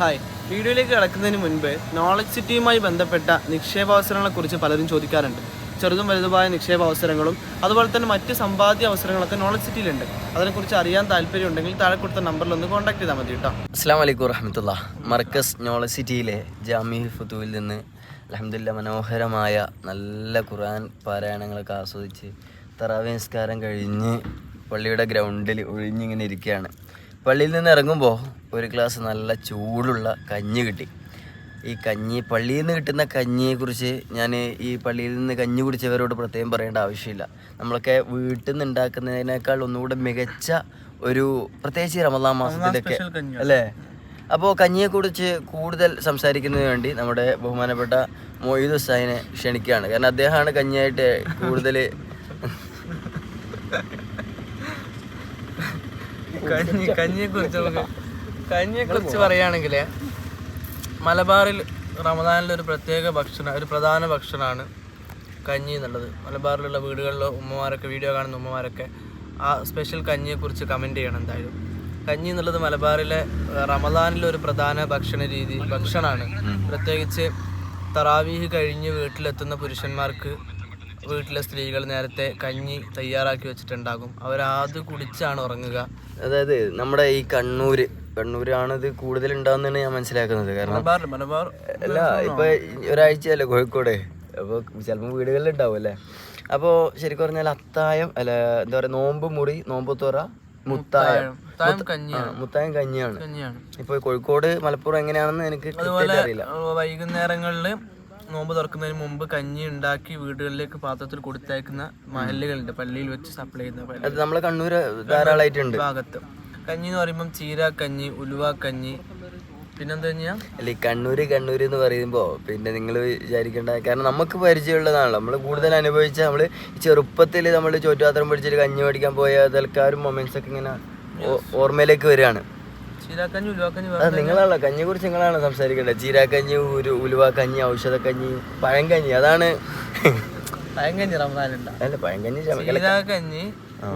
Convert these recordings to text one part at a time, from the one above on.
Hi. വീഡിയോയിലേക്ക് കിടക്കുന്നതിന് മുൻപ് നോളജ് സിറ്റിയുമായി ബന്ധപ്പെട്ട നിക്ഷേപാവസരങ്ങളെക്കുറിച്ച് പലരും ചോദിക്കാറുണ്ട്. ചെറുതും വലുതുമായ നിക്ഷേപാവസരങ്ങളും അതുപോലെ തന്നെ മറ്റ് സമ്പാദ്യ അവസരങ്ങളൊക്കെ നോളജ് സിറ്റിയിലുണ്ട് അതിനെക്കുറിച്ച് അറിയാൻ താല്പര്യമുണ്ടെങ്കിൽ താഴെ കൊടുത്ത നമ്പറിൽ ഒന്ന് കോൺടാക്ട് ചെയ്താൽ മതി കേട്ടോ. അസ്സാം വലൈക്കും വറഹമത്തുള്ള. മർക്കസ് നോളജ് സിറ്റിയിലെ ജാമി ഫുത്തുവിൽ നിന്ന് അലഹമില്ല മനോഹരമായ നല്ല ഖുർആൻ പാരായണങ്ങളൊക്കെ ആസ്വദിച്ച് തറാവി നിസ്കാരം കഴിഞ്ഞ് പള്ളിയുടെ ഗ്രൗണ്ടിൽ ഒഴിഞ്ഞിങ്ങനെ ഇരിക്കുകയാണ്. പള്ളിയിൽ നിന്ന് ഇറങ്ങുമ്പോൾ ഒരു ഗ്ലാസ് നല്ല ചൂടുള്ള കഞ്ഞി കിട്ടി. ഈ കഞ്ഞി പള്ളിയിൽ നിന്ന് കിട്ടുന്ന കഞ്ഞിയെക്കുറിച്ച് ഞാൻ ഈ പള്ളിയിൽ നിന്ന് കഞ്ഞി കുടിച്ചവരോട് പ്രത്യേകം പറയേണ്ട ആവശ്യമില്ല. നമ്മളൊക്കെ വീട്ടിൽ നിന്ന് ഉണ്ടാക്കുന്നതിനേക്കാൾ ഒന്നുകൂടെ മികച്ച ഒരു പ്രത്യേകിച്ച് ഈ റമദാൻ മാസത്തിലൊക്കെ അല്ലേ? അപ്പോൾ കഞ്ഞിയെക്കുറിച്ച് കൂടുതൽ സംസാരിക്കുന്നതിന് വേണ്ടി നമ്മുടെ ബഹുമാനപ്പെട്ട മൊയ്ദ് ഹുസൈനെ ക്ഷണിക്കുകയാണ്. കാരണം അദ്ദേഹമാണ് കഞ്ഞിയായിട്ട് കൂടുതൽ കഞ്ഞി കഞ്ഞിയെ കുറിച്ച് നമുക്ക് കഞ്ഞിയെ കുറിച്ച് പറയുകയാണെങ്കിൽ മലബാറിൽ റമദാനിലെ ഒരു പ്രത്യേക ഭക്ഷണം ഒരു പ്രധാന ഭക്ഷണമാണ് കഞ്ഞി എന്നുള്ളത്. മലബാറിലുള്ള വീടുകളിലെ ഉമ്മമാരൊക്കെ വീഡിയോ കാണുന്ന ഉമ്മമാരൊക്കെ ആ സ്പെഷ്യൽ കഞ്ഞിയെക്കുറിച്ച് കമന്റ് ചെയ്യണം എന്തായാലും. കഞ്ഞി എന്നുള്ളത് മലബാറിലെ റമദാനിലെ ഒരു പ്രധാന ഭക്ഷണ രീതി ഭക്ഷണമാണ് പ്രത്യേകിച്ച് തറാവീഹ് കഴിഞ്ഞ് വീട്ടിലെത്തുന്ന പുരുഷന്മാർക്ക് വീട്ടിലെ സ്ത്രീകൾ നേരത്തെ കഞ്ഞി തയ്യാറാക്കി വെച്ചിട്ടുണ്ടാകും. അവരത് കുടിച്ചാണ് ഉറങ്ങുക. അതായത് നമ്മുടെ ഈ കണ്ണൂര് കണ്ണൂരാണ് ഇത് കൂടുതൽ ഉണ്ടാവുന്നതാണ് ഞാൻ മനസ്സിലാക്കുന്നത്. കാരണം മലബാർ മലബാർ അല്ല ഇപ്പൊ ഒരാഴ്ചയല്ലേ കോഴിക്കോട്? അപ്പോൾ ചിലപ്പോൾ വീടുകളിൽ ഉണ്ടാവും അല്ലേ? അപ്പോൾ ശരിക്കും പറഞ്ഞാൽ അത്തായം അല്ല എന്താ പറയുക നോമ്പ് മുറി നോമ്പ് തുറ മുത്തായം. മുത്തായം. കഞ്ഞിയാണ്. ഇപ്പൊ കോഴിക്കോട് മലപ്പുറം എങ്ങനെയാണെന്ന് എനിക്ക് അറിയില്ല. വൈകുന്നേരങ്ങളിൽ നോമ്പ് തുറക്കുന്നതിന് മുമ്പ് കഞ്ഞി ഉണ്ടാക്കി വീടുകളിലേക്ക് പാത്രത്തിൽ കൊടുത്തയക്കുന്ന മഹല്ലുകളുണ്ട്. പള്ളിയിൽ വെച്ച് സപ്ലൈ ചെയ്യുന്ന നമ്മൾ അത് നമ്മളെ കണ്ണൂര് ധാരാളമായിട്ടുണ്ട് ഭാഗത്ത്. കഞ്ഞി എന്ന് പറയുമ്പം ചീര കഞ്ഞി ഉലുവ കഞ്ഞി. പിന്നെന്താ അല്ല ഈ കണ്ണൂര് കണ്ണൂര് എന്ന് പറയുമ്പോ പിന്നെ നിങ്ങൾ വിചാരിക്കേണ്ട കാരണം നമുക്ക് പരിചയമുള്ളതാണല്ലോ. നമ്മൾ കൂടുതൽ അനുഭവിച്ച നമ്മൾ ചെറുപ്പത്തിൽ നമ്മൾ ചോറ്റുപാത്രം പിടിച്ചിട്ട് കഞ്ഞി മേടിക്കാൻ പോയ തൽക്കാരും മൊമെന്റ്സ് ഒക്കെ ഇങ്ങനെ ഓർമ്മയിലേക്ക് വരികയാണ്. ചീര കഞ്ഞി ഉലുവ കഞ്ഞി അത് നിങ്ങളാണല്ലോ കഞ്ഞിയെ കുറിച്ച് നിങ്ങളാണ് സംസാരിക്കേണ്ടത്. ചീരാക്കഞ്ഞി ഒരു ഉലുവ കഞ്ഞി ഔഷധക്കഞ്ഞി പഴങ്കഞ്ഞി അതാണ്. പഴങ്കഞ്ഞി റമദാനുണ്ട അല്ല പഴങ്കഞ്ഞി ചീരാക്കഞ്ഞി ഉലുവാക്കഞ്ഞി കഞ്ഞി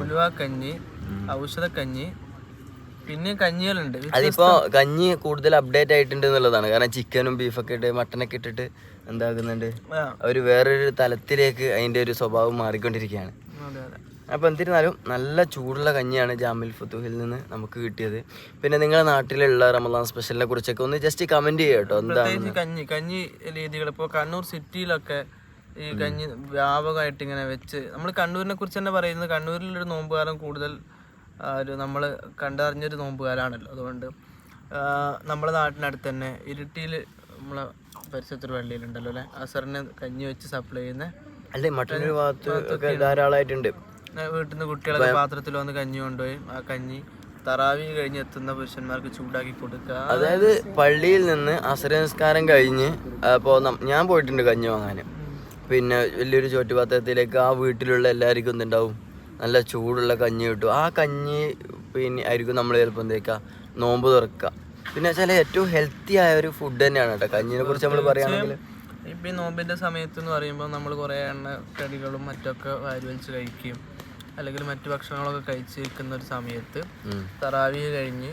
ഉലുവ കഞ്ഞി ഔഷധ കഞ്ഞി പിന്നെ കഞ്ഞികളുണ്ട്. അതിപ്പോ കഞ്ഞി കൂടുതൽ അപ്ഡേറ്റ് ആയിട്ടുണ്ട് എന്നുള്ളതാണ്. കാരണം ചിക്കനും ബീഫൊക്കെ ഇട്ട് മട്ടനൊക്കെ ഇട്ടിട്ട് എന്താകുന്നുണ്ട്? ഒരു വേറൊരു തലത്തിലേക്ക് അതിന്റെ ഒരു സ്വഭാവം മാറിക്കൊണ്ടിരിക്കുകയാണ്. അതെ അതെ. അപ്പോൾ എന്തിരുന്നാലും നല്ല ചൂടുള്ള കഞ്ഞിയാണ് ജാമിൽ ഫുത്തുഹിൽ നിന്ന് നമുക്ക് കിട്ടിയത്. പിന്നെ നിങ്ങളുടെ നാട്ടിലുള്ള റമദാൻ സ്പെഷ്യലിനെ കുറിച്ചൊക്കെ ഒന്ന് ജസ്റ്റ് കമന്റ് ചെയ്യുക കേട്ടോ. എന്താണ് കഞ്ഞി കഞ്ഞി രീതികൾ. ഇപ്പോൾ കണ്ണൂർ സിറ്റിയിലൊക്കെ ഈ കഞ്ഞി വ്യാപകമായിട്ട് ഇങ്ങനെ വെച്ച് നമ്മൾ കണ്ണൂരിനെ കുറിച്ച് തന്നെ പറയുന്നത് കണ്ണൂരിലൊരു നോമ്പുകാലം കൂടുതൽ ഒരു നമ്മൾ കണ്ടറിഞ്ഞൊരു നോമ്പുകാലാണല്ലോ. അതുകൊണ്ട് നമ്മുടെ നാട്ടിനടുത്ത് തന്നെ ഇരിട്ടിയിൽ നമ്മളെ പരിസരത്തൊരു പള്ളിയിലുണ്ടല്ലോ അല്ലേ? അസറിന് കഞ്ഞി വെച്ച് സപ്ലൈ ചെയ്യുന്ന അല്ലേ മട്ടന്നൂർ ഭാഗത്ത് ധാരാളമായിട്ടുണ്ട്. വീട്ടിൽ നിന്ന് കുട്ടികളൊക്കെ പാത്രത്തിൽ വന്ന് കഞ്ഞി കൊണ്ടുപോയി ആ കഞ്ഞി തറാവി കഴിഞ്ഞ് എത്തുന്ന പുരുഷന്മാർക്ക് ചൂടാക്കി കൊടുക്കുക അതായത് പള്ളിയിൽ നിന്ന് അസര നിസ്കാരം കഴിഞ്ഞ് അപ്പോൾ ഞാൻ പോയിട്ടുണ്ട് കഞ്ഞി വാങ്ങാൻ പിന്നെ വലിയൊരു ചോറ്റുപാത്രത്തിലേക്ക് ആ വീട്ടിലുള്ള എല്ലാവർക്കും എന്തുണ്ടാവും? നല്ല ചൂടുള്ള കഞ്ഞി കിട്ടും. ആ കഞ്ഞി പിന്നെ ആയിരിക്കും നമ്മൾ ചിലപ്പോൾ എന്തേക്കുക നോമ്പ് തുറക്കുക. പിന്നെ വെച്ചാൽ ഏറ്റവും ഹെൽത്തി ആയ ഒരു ഫുഡ് തന്നെയാണ് കേട്ടോ. കഞ്ഞിനെ കുറിച്ച് നമ്മൾ പറയുകയാണെങ്കിൽ. ഇപ്പം ഈ നോമ്പിന്റെ സമയത്ത് എന്ന് പറയുമ്പോൾ നമ്മൾ കുറേ എണ്ണ കടികളും മറ്റൊക്കെ വാരി വലിച്ച് കഴിക്കുകയും അല്ലെങ്കിൽ മറ്റു ഭക്ഷണങ്ങളൊക്കെ കഴിച്ച് നിൽക്കുന്ന ഒരു സമയത്ത് തറാവിയ കഴിഞ്ഞ്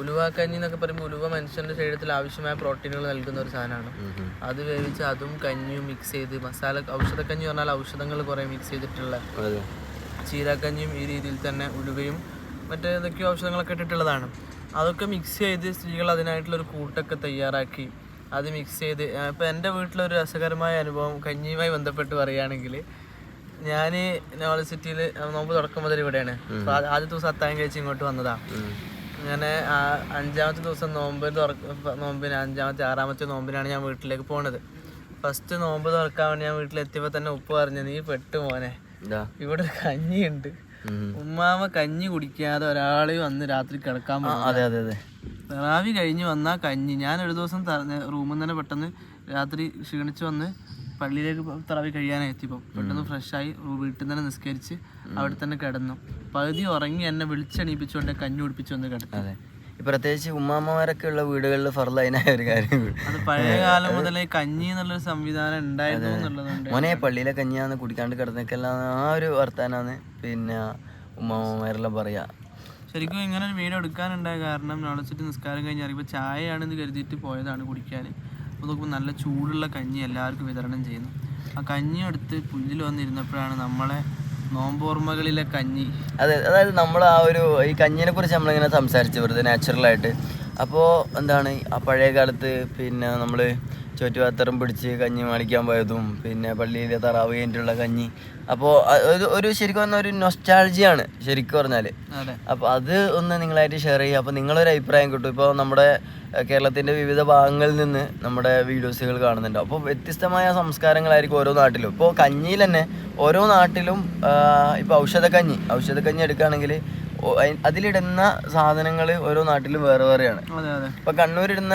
ഉലുവാക്കഞ്ഞി എന്നൊക്കെ പറയുമ്പോൾ ഉലുവ മനുഷ്യന്റെ ശരീരത്തിൽ ആവശ്യമായ പ്രോട്ടീനുകൾ നൽകുന്ന ഒരു സാധനമാണ്. അത് വേവിച്ച് അതും കഞ്ഞിയും മിക്സ് ചെയ്ത് മസാല ഔഷധ ഔഷധക്കഞ്ഞി പറഞ്ഞാൽ ഔഷധങ്ങൾ കുറേ മിക്സ് ചെയ്തിട്ടുള്ള ചീരാക്കഞ്ഞിയും ഈ രീതിയിൽ തന്നെ ഉലുവയും മറ്റേതൊക്കെയോ ഔഷധങ്ങളൊക്കെ ഇട്ടിട്ടുള്ളതാണ്. അതൊക്കെ മിക്സ് ചെയ്ത് സ്ത്രീകൾ അതിനായിട്ടുള്ളൊരു കൂട്ടൊക്കെ തയ്യാറാക്കി അത് മിക്സ് ചെയ്ത് ഇപ്പം എന്റെ വീട്ടിലൊരു രസകരമായ അനുഭവം കഞ്ഞിയുമായി ബന്ധപ്പെട്ട് പറയുകയാണെങ്കിൽ ഞാൻ നോവൽ സിറ്റിയിൽ നോമ്പ് തുടക്കം മുതൽ ഇവിടെയാണ്. ആദ്യ ദിവസം അത്താഴം കഴിച്ച് ഇങ്ങോട്ട് വന്നതാ. അങ്ങനെ അഞ്ചാമത്തെ ദിവസം നോമ്പ് തുറക്ക നോമ്പിന് അഞ്ചാമത്തെ ആറാമത്തെ നോമ്പിനാണ് ഞാൻ വീട്ടിലേക്ക് പോണത്. ഫസ്റ്റ് നോമ്പ് തുറക്കാൻ വേണ്ടി ഞാൻ വീട്ടിലെത്തിയപ്പോൾ തന്നെ ഉപ്പ് പറഞ്ഞു നീ പെട്ടു മോനെ. ഇവിടെ കഞ്ഞി ഉണ്ട് ഉമ്മാമ കഞ്ഞി കുടിക്കാതെ ഒരാൾ വന്ന് രാത്രി കിടക്കാൻ അതെ അതെ അതെ. തെറാവി കഴിഞ്ഞ് വന്നാ കഞ്ഞി. ഞാൻ ഒരു ദിവസം റൂമിൽ നിന്ന് തന്നെ പെട്ടെന്ന് രാത്രി ക്ഷീണിച്ച് വന്ന് പള്ളിയിലേക്ക് തറവി കഴിയാനായി എത്തിയപ്പോൾ പെട്ടെന്ന് ഫ്രഷായി വീട്ടിൽ തന്നെ നിസ്കരിച്ച് അവിടെ തന്നെ കിടന്നു. പകുതി ഉറങ്ങി എന്നെ വിളിച്ചെണീപ്പിച്ചുകൊണ്ട് കഞ്ഞി കുടിപ്പിച്ചു വന്ന് ഈ പ്രത്യേകിച്ച് ഉമ്മാമ്മമാരൊക്കെ ഉള്ള വീടുകളിൽ ഫർലൈനായ ഒരു കാര്യം. അത് പഴയ കാലം മുതലേ കഞ്ഞി എന്നുള്ളൊരു സംവിധാനം ഉണ്ടായിരുന്നു മോനെ പള്ളിയിലെ കഞ്ഞിയാന്ന് കുടിക്കാണ്ട് കിടന്നേക്കെല്ലാം ആ ഒരു വർത്താനാന്ന് പിന്നെ ഉമ്മാമ്മമാരെല്ലാം പറയാ. ശരിക്കും ഇങ്ങനെ ഒരു വീട് എടുക്കാനുണ്ടായ കാരണം നാളെ സിറ്റി നിസ്കാരം കഴിഞ്ഞ് ഇറങ്ങിയപ്പോൾ ചായയാണെന്ന് കരുതിയിട്ട് പോയതാണ് കുടിക്കാൻ. അപ്പോൾ നോക്കുമ്പോൾ നല്ല ചൂടുള്ള കഞ്ഞി എല്ലാവർക്കും വിതരണം ചെയ്യുന്നു. ആ കഞ്ഞി എടുത്ത് പുല്ലിൽ വന്നിരുന്നപ്പോഴാണ് നമ്മളെ നോമ്പോർമ്മകളിലെ കഞ്ഞി. അതെ അതായത് നമ്മൾ ആ ഒരു ഈ കഞ്ഞിനെ കുറിച്ച് നമ്മളിങ്ങനെ സംസാരിച്ചു വെറുതെ നാച്ചുറലായിട്ട് അപ്പോൾ എന്താണ് ആ പഴയ കാലത്ത് പിന്നെ നമ്മൾ ചുറ്റുപാത്രം പിടിച്ച് കഞ്ഞി മാളിക്കാൻ പോയതും പിന്നെ പള്ളിയിലെ തറാവ് കഴിഞ്ഞിട്ടുള്ള കഞ്ഞി. അപ്പോൾ ഒരു ഒരു ശരിക്കും പറഞ്ഞ ഒരു നൊസ്റ്റാൾജിയാണ് ശരിക്കും പറഞ്ഞാൽ അപ്പോൾ അത് ഒന്ന് നിങ്ങളായിട്ട് ഷെയർ ചെയ്യുക. അപ്പോൾ നിങ്ങളൊരു അഭിപ്രായം കിട്ടും. ഇപ്പോൾ നമ്മുടെ കേരളത്തിന്റെ കേരളത്തിന്റെ വിവിധ ഭാഗങ്ങളിൽ നിന്ന് നമ്മുടെ വീഡിയോസുകൾ കാണുന്നുണ്ട്. അപ്പോൾ വ്യത്യസ്തമായ സംസ്കാരങ്ങളായിരിക്കും ഓരോ നാട്ടിലും. ഇപ്പോൾ കഞ്ഞിയിൽ തന്നെ ഓരോ നാട്ടിലും ഇപ്പോൾ ഔഷധക്കഞ്ഞി ഔഷധക്കഞ്ഞി എടുക്കുകയാണെങ്കിൽ അതിലിടുന്ന സാധനങ്ങൾ ഓരോ നാട്ടിലും വേറെ വേറെയാണ്. ഇപ്പൊ കണ്ണൂരിടുന്ന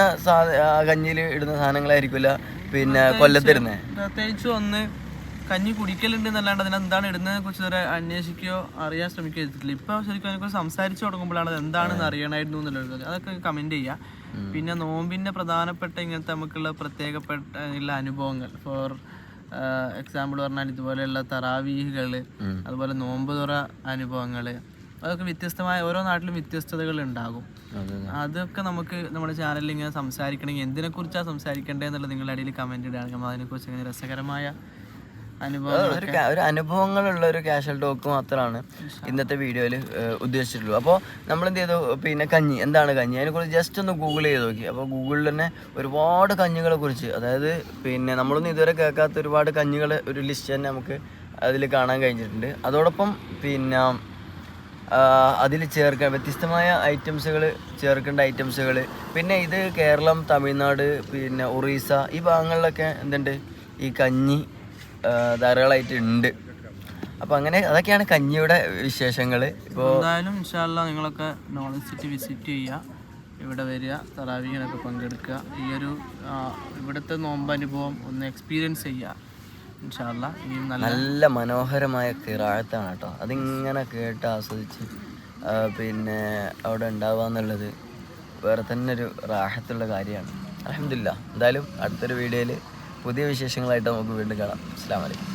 കഞ്ഞിയിൽ ഇടുന്ന സാധനങ്ങളായിരിക്കില്ല പിന്നെ കൊല്ലത്തിരുന്നേ പ്രത്യേകിച്ച് ഒന്ന് കഞ്ഞി കുടിക്കലുണ്ട് എന്നല്ലാണ്ട് അതിന് എന്താണ് ഇടുന്നതിനെ കുറിച്ച് വരെ അന്വേഷിക്കുകയോ അറിയാൻ ശ്രമിക്കുകയോ ചെയ്തിട്ടില്ല. ഇപ്പൊ ശരിക്കും അതിനെക്കുറിച്ച് സംസാരിച്ചു തുടങ്ങുമ്പോഴാണ് അത് എന്താണെന്ന് അറിയണമായിരുന്നു എന്നുള്ളത് അതൊക്കെ കമന്റ് ചെയ്യുക. പിന്നെ നോമ്പിന്റെ പ്രധാനപ്പെട്ട ഇങ്ങനത്തെ നമുക്കുള്ള പ്രത്യേകപ്പെട്ട ഉള്ള അനുഭവങ്ങൾ. ഫോർ എക്സാമ്പിൾ പറഞ്ഞാൽ ഇതുപോലെയുള്ള തറാവീഹുകൾ അതുപോലെ നോമ്പ് തുറ അനുഭവങ്ങൾ അതൊക്കെ വ്യത്യസ്തമായ ഓരോ നാട്ടിലും വ്യത്യസ്തതകൾ ഉണ്ടാകും. അതൊക്കെ നമുക്ക് നമ്മുടെ ചാനലിൽ ഇങ്ങനെ സംസാരിക്കണമെങ്കിൽ എന്തിനെ കുറിച്ചാണ് സംസാരിക്കേണ്ടത് എന്നുള്ളത് നിങ്ങളുടെ ഇടയിൽ കമന്റ് ഇടുകയാണെങ്കിൽ നമ്മൾ അതിനെക്കുറിച്ച് ഇങ്ങനെ രസകരമായ ഒരു അനുഭവങ്ങളുള്ള ഒരു കാഷ്വൽ ടോക്ക് മാത്രമാണ് ഇന്നത്തെ വീഡിയോയിൽ ഉദ്ദേശിച്ചിട്ടുള്ളൂ അപ്പോൾ നമ്മൾ എന്ത് ചെയ്തു? പിന്നെ കഞ്ഞി. എന്താണ് കഞ്ഞി? അതിനെക്കുറിച്ച് ജസ്റ്റ് ഒന്ന് ഗൂഗിൾ ചെയ്ത് നോക്കി. അപ്പോൾ ഗൂഗിളിൽ തന്നെ ഒരുപാട് കഞ്ഞികളെ കുറിച്ച് അതായത് പിന്നെ നമ്മളൊന്നും ഇതുവരെ കേൾക്കാത്ത ഒരുപാട് കഞ്ഞികൾ ഒരു ലിസ്റ്റ് തന്നെ നമുക്ക് അതിൽ കാണാൻ കഴിഞ്ഞിട്ടുണ്ട്. അതോടൊപ്പം പിന്നെ അതിൽ ചേർക്കാൻ വ്യത്യസ്തമായ ഐറ്റംസുകൾ ചേർക്കേണ്ട ഐറ്റംസുകൾ പിന്നെ ഇത് കേരളം തമിഴ്നാട് പിന്നെ ഒറീസ ഈ ഭാഗങ്ങളിലൊക്കെ എന്തുണ്ട്? ഈ കഞ്ഞി ധാരാളമായിട്ട് ഉണ്ട്. അപ്പോൾ അങ്ങനെ അതൊക്കെയാണ് കഞ്ഞിയുടെ വിശേഷങ്ങൾ ഇപ്പോൾ എന്തായാലും ഇൻഷാല്ല നിങ്ങളൊക്കെ നോളജ് സിറ്റി വിസിറ്റ് ചെയ്യുക ഇവിടെ വരിക തറാവിങ്ങനൊക്കെ പങ്കെടുക്കുക. ഈ ഒരു ഇവിടുത്തെ നോമ്പ് അനുഭവം ഒന്ന് എക്സ്പീരിയൻസ് ചെയ്യുക നല്ല മനോഹരമായ കിറാഴത്താണ് കേട്ടോ. അതിങ്ങനെ കേട്ട് ആസ്വദിച്ച് പിന്നെ അവിടെ ഉണ്ടാവുക എന്നുള്ളത് വേറെ തന്നെ ഒരു റാഹത്തുള്ള കാര്യമാണ്. അലഹമില്ല എന്തായാലും അടുത്തൊരു വീഡിയോയിൽ പുതിയ വിശേഷങ്ങളായിട്ട് നമുക്ക് വീണ്ടും കാണാം. അസ്സാം വലൈക്കും